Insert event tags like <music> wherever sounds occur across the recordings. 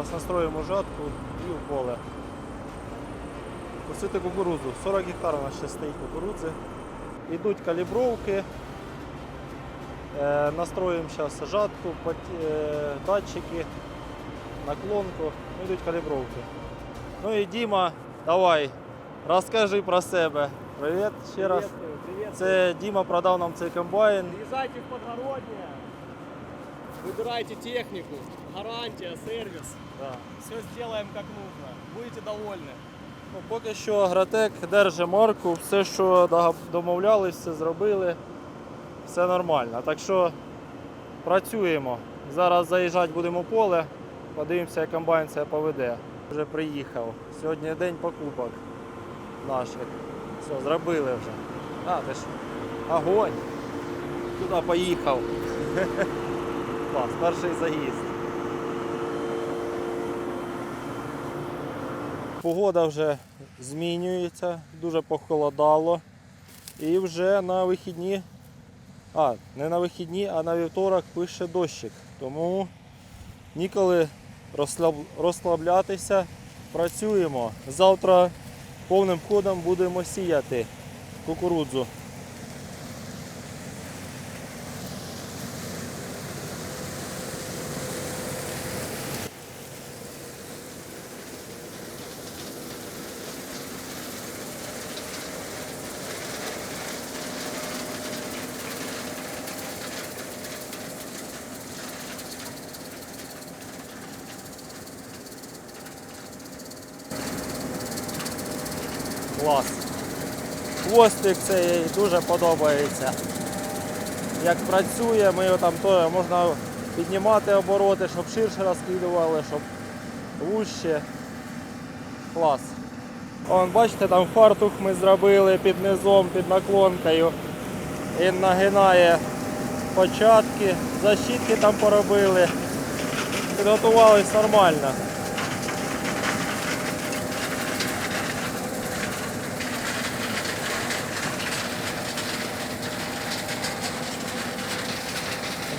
Зараз настроїмо жатку і в поле. Косити кукурудзу. 40 гектар у нас ще стоїть кукурудзи. Йдуть калібровки. Е, настроїмо зараз жатку, е, датчики, наклонку. Ну, Йдуть калібровки. Ну і Діма, давай, розкажи про себе. Привіт ще раз. Приветствую. Це Діма продав нам цей комбайн. Приезжайте в Подгороднее, выбирайте технику, гарантия, сервис. Да. Все сделаем как нужно. Будете довольны. Ну, поки що Агротек держить марку, все, що дога- домовлялись, все зробили, все нормально. Так що працюємо. Зараз заїжджати будемо в поле, подивимося, як комбайн себе поведе. Вже приїхав. Сьогодні день покупок наших. Все, зробили вже. А, ти ж огонь. Туди поїхав. <laughs> Клас, перший заїзд. Погода вже змінюється, дуже похолодало. І вже на вихідні, а, не на вихідні, а на вівторок пише дощик. Тому ніколи розслаблятися, працюємо. Завтра повним ходом будемо сіяти кукурудзу. Клас. Хвостик цей дуже подобається. Як працює, ми його там то можна піднімати обороти, щоб ширше розкидували, щоб вужче. Клас. Вон, бачите, там фартух ми зробили під низом, під наклонкою. Він нагинає початки, защітки там поробили. Підготувались нормально.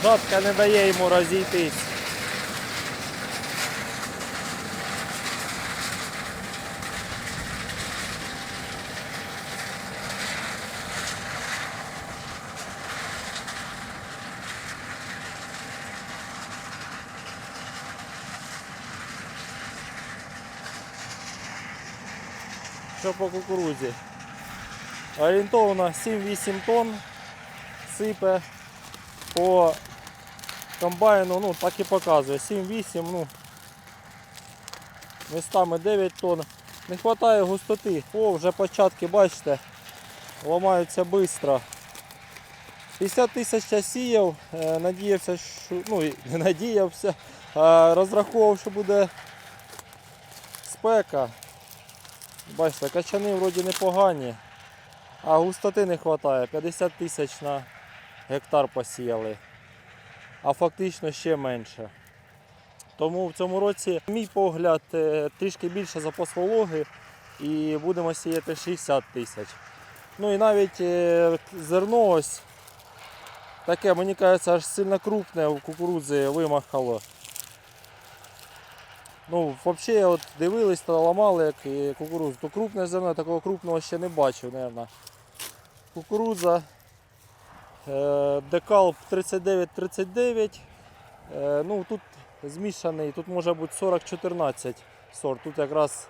Жатка не дає йому розійтись. Що по кукурудзі? Орієнтовно 7-8 тонн сипе по комбайну, ну так і показує. 7-8, ну містами 9 тонн. Не вистачає густоти. О, вже початки, бачите, ламаються швидко. 50 тисяч сіяв, е, надіявся, що ну не надіявся, а розраховував, що буде спека. Бачите, качани вроді непогані, а густоти не вистачає. 50 тисяч на гектар посіяли, а фактично ще менше. Тому в цьому році, мій погляд, е, трішки більше запас вологи і будемо сіяти 60 тисяч. Ну і навіть е, зерно ось таке, мені кажеться, аж сильно крупне в кукурудзі вимахало. Ну, взагалі, от дивились та ламали, як кукурудзу. То крупне зерно, такого крупного ще не бачив, мабуть. Кукурудза Декалп 39-39. Е, Ну, тут змішаний, тут може бути 40-14 сорт. Тут якраз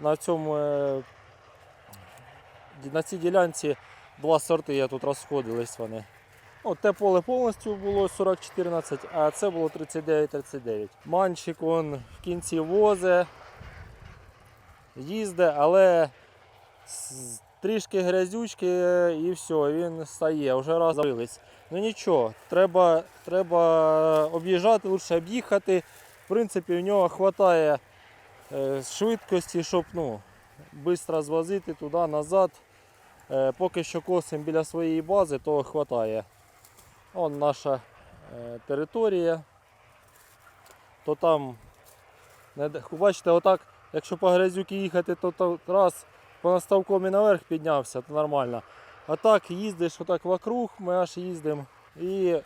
на цьому е, на цій ділянці два сорти я тут розходились вони. Ну, те поле повністю було 40-14, а це було 39-39. Манчик он в кінці возе, їздить, але трішки грязючки і все, він стає, вже раз забились. Ну нічого, треба, треба об'їжджати, лише об'їхати. В принципі, в нього вистачає е, швидкості, щоб ну, швидко звозити туди, назад. Е, Поки що косимо біля своєї бази, того вистачає. Вон наша е, територія. То там, бачите, отак, якщо по грязюки їхати, то, то раз по наставком і наверх піднявся, то нормально. А так їздиш отак вокруг, ми аж їздимо і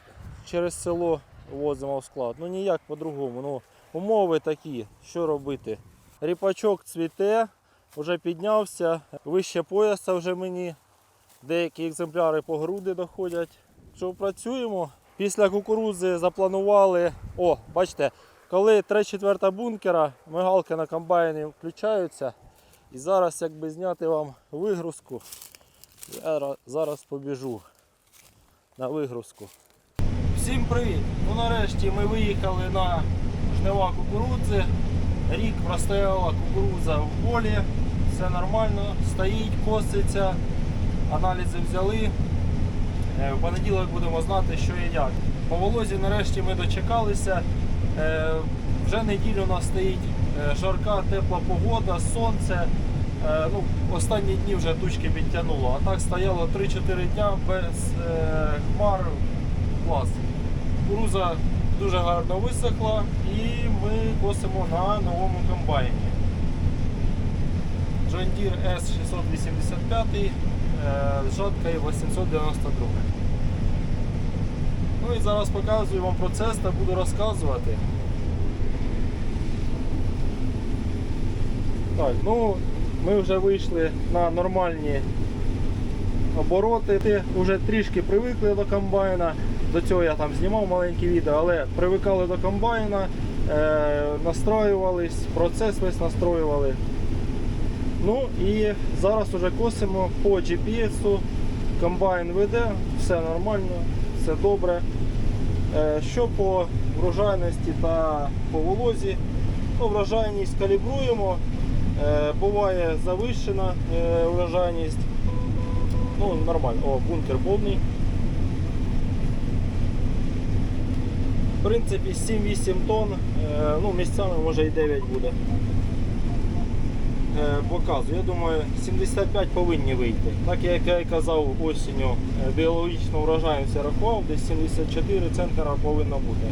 через село возимо в склад. Ну ніяк по-другому. Ну, умови такі, що робити. Ріпачок цвіте, вже піднявся, вище пояса вже мені. Деякі екземпляри по груди доходять. Що працюємо? Після кукурудзи запланували. О, бачите, коли 3-4 бункера, мигалки на комбайні включаються. І зараз, якби зняти вам вигрузку, я зараз побіжу на вигрузку. Всім привіт! Ну нарешті ми виїхали на жнива кукурудзи. Рік простояла кукурудза в полі, все нормально, стоїть, коситься, аналізи взяли. Е, В понеділок будемо знати, що і як. По волозі нарешті ми дочекалися. Е, Вже неділю у нас стоїть жарка, тепла погода, сонце. Е, Ну, останні дні вже тучки підтягнуло. А так стояло 3-4 дня без е, хмар. Клас. Кукуруза дуже гарно висохла і ми косимо на новому комбайні. John Deere S685 е, з жаткою 892. Ну і зараз показую вам процес та буду розказувати. Так, ну ми вже вийшли на нормальні обороти. Ти вже трішки привикли до комбайна. До цього я там знімав маленькі відео, але привикали до комбайна, е, настроювались, процес весь настроювали. Ну і зараз уже косимо по GPS. Комбайн веде, все нормально, все добре. Е, Що по врожайності та по волозі, ну, врожайність калібруємо. Е, Буває завищена е, врожайність. Ну, нормально. О, бункер повний. В принципі, 7-8 тонн, е, ну, місцями може і 9 буде. Показую. Я думаю, 75 повинні вийти. Так як я і казав осінню, біологічну врожайність рахував, десь 74 центнера повинно бути.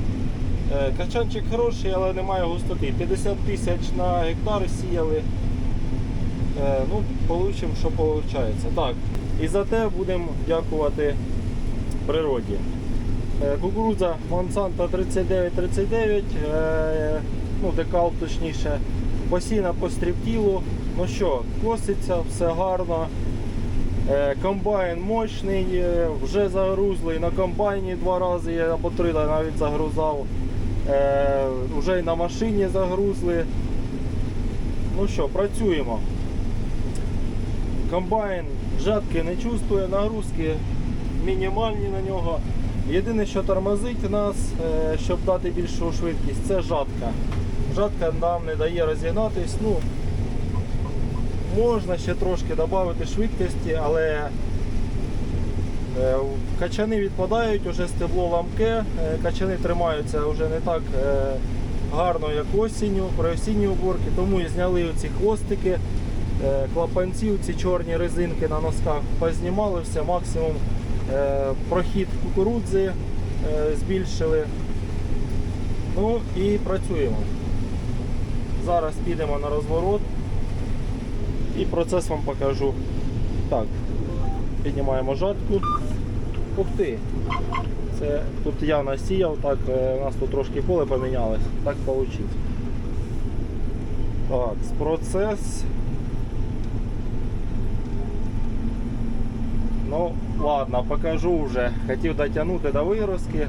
Е, Качанчик хороший, але немає густоти. 50 тисяч на гектар сіяли. Е, Ну, получимо, що виходить. Так, і за те будемо дякувати природі. Е, Кукурудза Monsanto 3939, е, ну декал точніше, посіна по стріптілу. Ну що, коситься, все гарно. Комбайн мощний, вже загрузлий. На комбайні два рази або три навіть загрузав. Е, Вже й на машині загрузли. Ну що, працюємо. Комбайн жатки не чувствує, нагрузки мінімальні на нього. Єдине, що тормозить нас, е, щоб дати більшу швидкість, це жатка. Жатка нам не дає розігнатись. Ну, можна ще трошки додати швидкості, але качани відпадають, вже стебло ламке, е, качани тримаються вже не так е, гарно, як осінню, при осінній уборці, тому і зняли ці хвостики е, клапанців, ці чорні резинки на носках, познімали все, максимум е, прохід кукурудзи е, збільшили. Ну і працюємо. Зараз підемо на розворот і процес вам покажу. Так, піднімаємо жатку. Ух ти! Це тут я насіяв, так е, у нас тут трошки поле помінялось, так вийшло. Так, процес. Ну, ладно, покажу вже. Хотів дотягнути до вигрузки.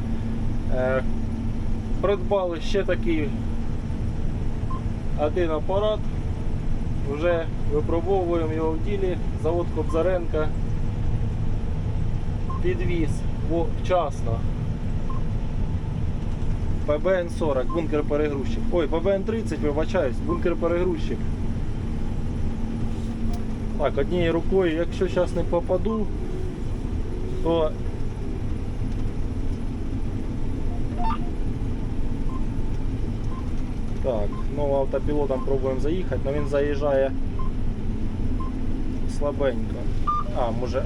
Е, придбали ще такий один апарат. Вже випробовуємо його в ділі. Завод Кобзаренка. Підвіз вчасно. ПБН-40, бункер перегрузчик. Ой, ПБН-30, вибачаюсь, бункер перегрузчик. Так, однією рукою, якщо зараз не попаду, то Так, ну автопілотом пробуємо заїхати, але він заїжджає слабенько. А, може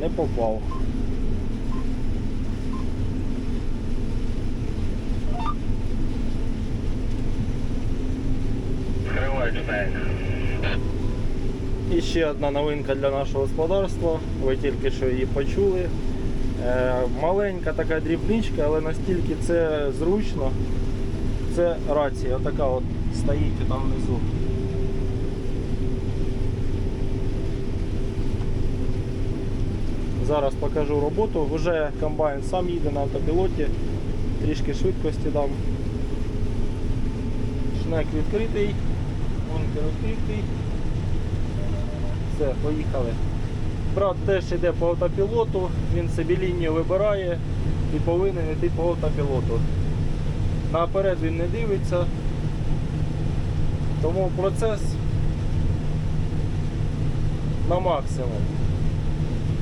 не попав. І ще одна новинка для нашого господарства. Ви тільки що її почули. Е, Маленька така дрібничка, але настільки це зручно. Це рація, отака от стоїть там внизу. Зараз покажу роботу. Вже комбайн сам їде на автопілоті, трішки швидкості дам. Шнек відкритий, вонкер відкритий. Все, поїхали. Брат теж йде по автопілоту, він собі лінію вибирає і повинен йти по автопілоту. Наперед він не дивиться, тому процес на максимум.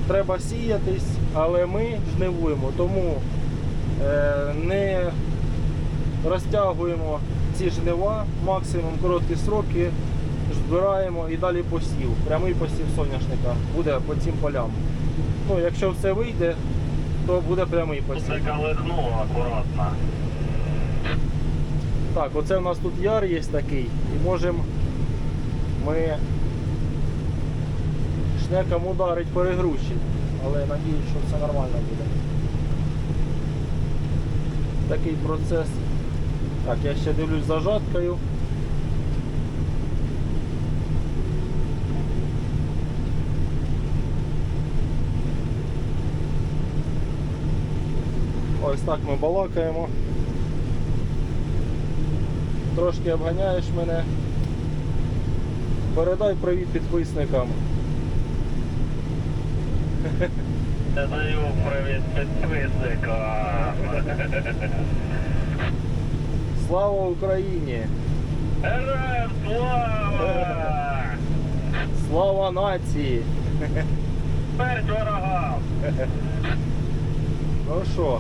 Треба сіятись, але ми жнивуємо, тому е, не розтягуємо ці жнива, максимум короткі сроки, збираємо і далі посів. Прямий посів соняшника буде по цим полям. Ну, якщо все вийде, то буде прямий посів. Тут колихнуло акуратно. Так, оце у нас тут яр є такий, і можемо ми шнеком ударить перегрузчик, але надіюсь, що все нормально буде. Такий процес. Так, я ще дивлюсь за жаткою. Ось так ми балакаємо. Трошки обганяєш мене. Передай привіт підписникам. Я даю привіт підписникам. Слава Україні! Героям слава! Слава нації! Смерть ворогам! Ну що,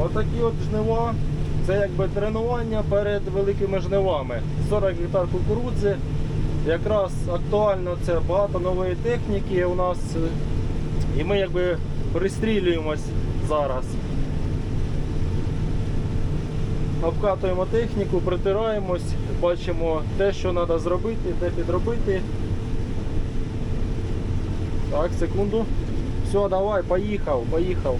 отакі от жнива. Це якби тренування перед великими жнивами. 40 гектар кукурудзи. Якраз актуально це багато нової техніки у нас. І ми якби пристрілюємось зараз. Обкатуємо техніку, притираємось, бачимо те, що треба зробити, де підробити. Так, секунду. Все, давай, поїхав, поїхав.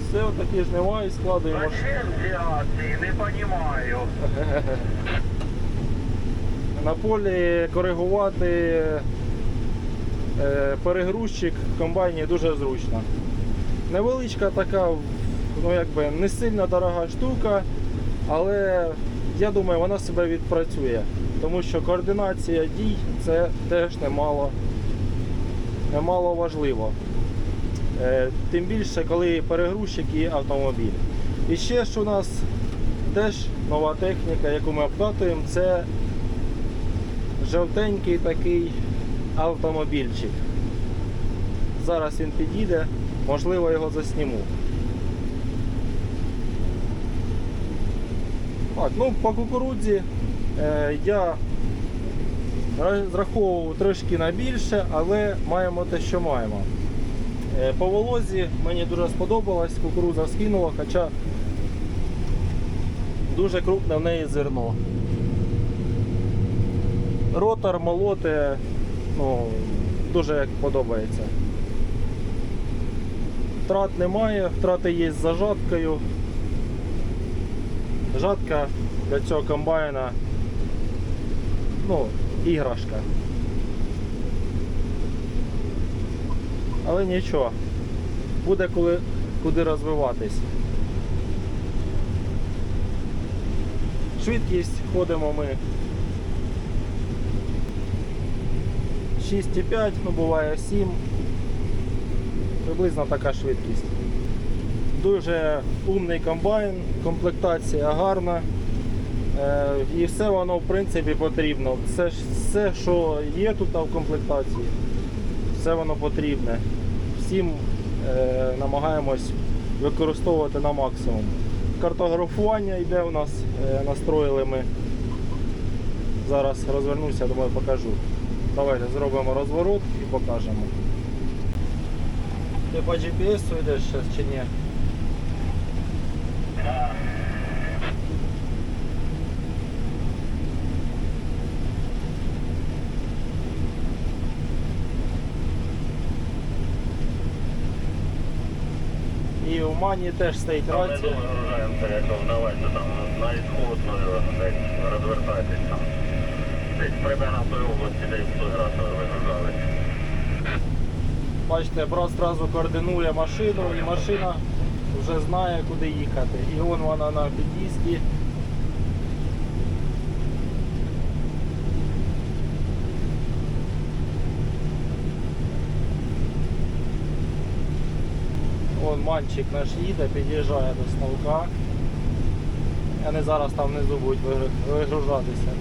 Все, отакі жнива і складуємо. Зачем ці? Не понімаю. <laughs> На полі коригувати е, перегрузчик в комбайні дуже зручно. Невеличка така, ну якби не сильно дорога штука, але я думаю, вона себе відпрацює. Тому що координація дій це теж немало, немало важливо. Е, Тим більше, коли перегрузчик і автомобіль. І ще ж у нас теж нова техніка, яку ми обкатуємо, це жовтенький такий автомобільчик. Зараз він підійде, можливо його засніму. Так, ну по кукурудзі е, я розраховував трошки на більше, але маємо те, що маємо. Е, по волозі мені дуже сподобалось, кукурудза скинула, хоча дуже крупне в неї зерно. Ротор молоти, ну, дуже як подобається. Втрат немає, втрати є з зажаткою. Жатка для цього комбайна, ну, іграшка. Але нічого, буде коли, куди розвиватись. Швидкість ходимо ми 6,5, ну буває 7. Приблизно така швидкість. Дуже умний комбайн, комплектація гарна. Е, І все воно в принципі потрібно. Все, все, що є тут в комплектації, все воно потрібне. Всім е, намагаємось використовувати на максимум. Картографування йде у нас, е, настроїли ми. Зараз розвернуся, думаю, покажу. Давайте зробимо розворот і покажемо. Ти по GPS йдеш зараз чи ні? І в мані теж стоїть рація. вдавайте там на ісходною, десь розвертайтесь там. Бачите, брат одразу координує машину і машина вже знає, куди їхати. І вон вона на під'їзді. Вон манчик наш їде, під'їжджає до ставка. Вони зараз там внизу будуть вигружатися.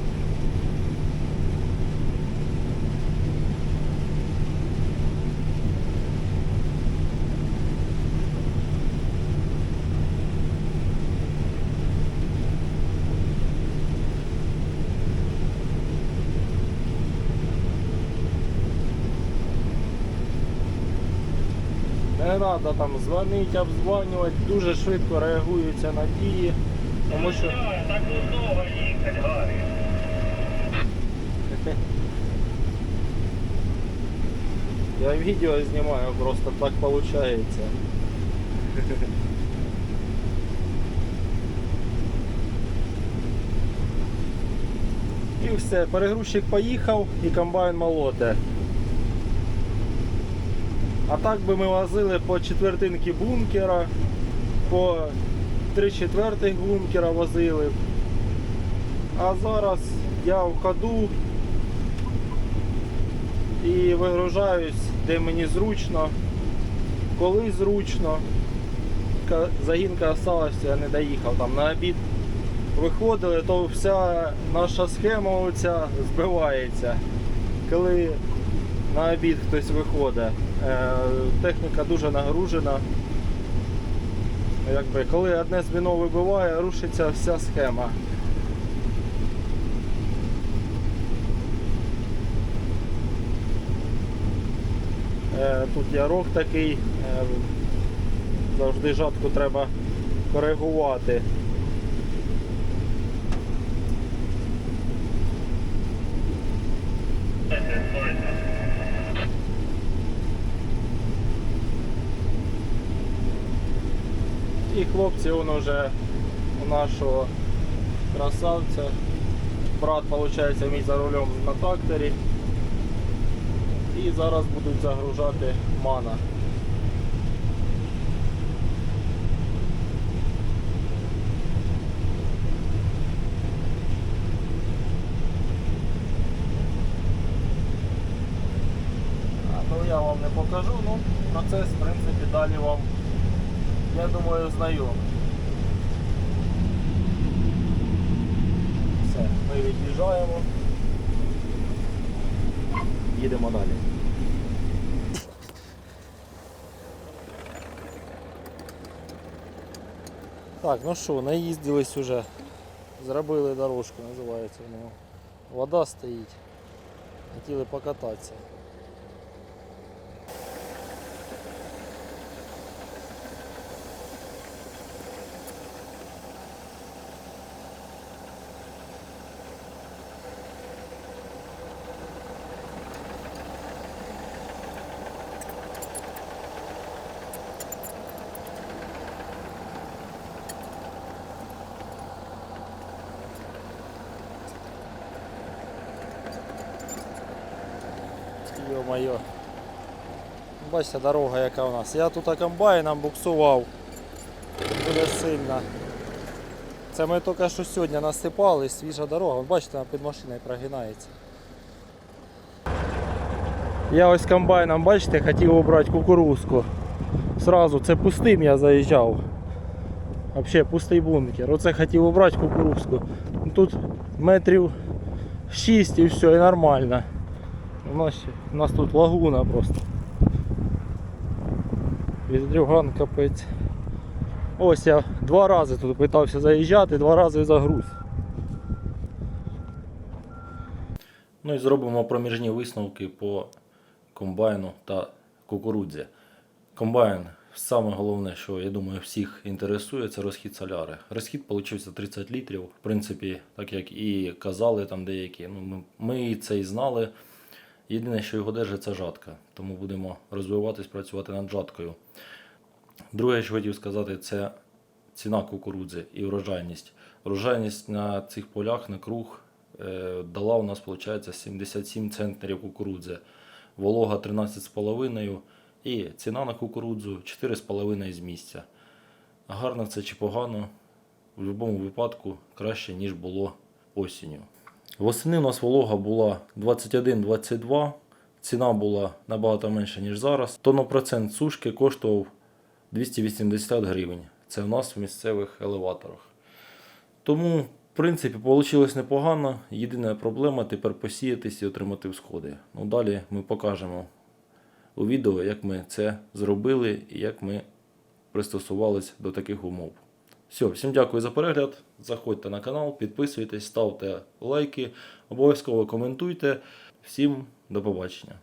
Треба там дзвонити, обдзвонювати, дуже швидко реагуються на дії, тому що я відео знімаю, просто так виходить. І все, перегрузчик поїхав і комбайн молоте. А так би ми возили по четвертинки бункера, по три четвертих бункера возили. А зараз я в ходу і вигружаюсь, де мені зручно, коли зручно. Загінка осталась, я не доїхав там на обід. Виходили, то вся наша схема оця збивається. Коли на обід хтось виходить, е, техніка дуже нагружена. Якби, коли одне звіно вибиває, рушиться вся схема. Е, Тут ярок такий, е, завжди жатку треба коригувати. І хлопці воно вже у нашого красавця. Брат, виходить, мій за рулем на тракторі. І зараз будуть загружати мана. Я вам не покажу, ну процес в принципі далі вам, я думаю, знайомий. Все, ми від'їжджаємо. Їдемо далі. Так, ну що, наїздились уже. Зробили дорожку, називається воно. Вода стоїть. Хотіли покататися. Йо-моє. Бачите, дорога яка у нас. Я тут комбайном буксував. Дуже сильно. Це ми тільки що сьогодні насипали, свіжа дорога. Бачите, вона під машиною прогинається. Я ось комбайном, бачите, хотів обрати кукурузку. Сразу, це пустим я заїжджав. Взагалі пустий бункер. Оце хотів обрати кукурузку. Тут метрів 6 і все, і нормально. У нас, у нас тут лагуна просто. Відрюган капець. Ось я два рази тут питався заїжджати, два рази загруз. Ну і зробимо проміжні висновки по комбайну та кукурудзі. Комбайн, саме головне, що я думаю, всіх інтересує, це розхід соляри. Розхід вийшов 30 літрів. В принципі, так як і казали там деякі. Ну, ми це і знали. Єдине, що його держить, це жатка. Тому будемо розвиватись, працювати над жаткою. Друге, що хотів сказати, це ціна кукурудзи і врожайність. Врожайність на цих полях на круг е, дала у нас, виходить, 77 центнерів кукурудзи, волога 13,5 і ціна на кукурудзу 4,5 з місця. Гарно це чи погано, в будь-якому випадку краще, ніж було осінню. Восени у нас волога була 21-22, ціна була набагато менша, ніж зараз. Тонопроцент сушки коштував 280 гривень. Це в нас в місцевих елеваторах. Тому, в принципі, вийшло непогано. Єдина проблема тепер посіятись і отримати всходи. Ну, далі ми покажемо у відео, як ми це зробили і як ми пристосувались до таких умов. Все, всім дякую за перегляд. Заходьте на канал, підписуйтесь, ставте лайки, обов'язково коментуйте. Всім до побачення.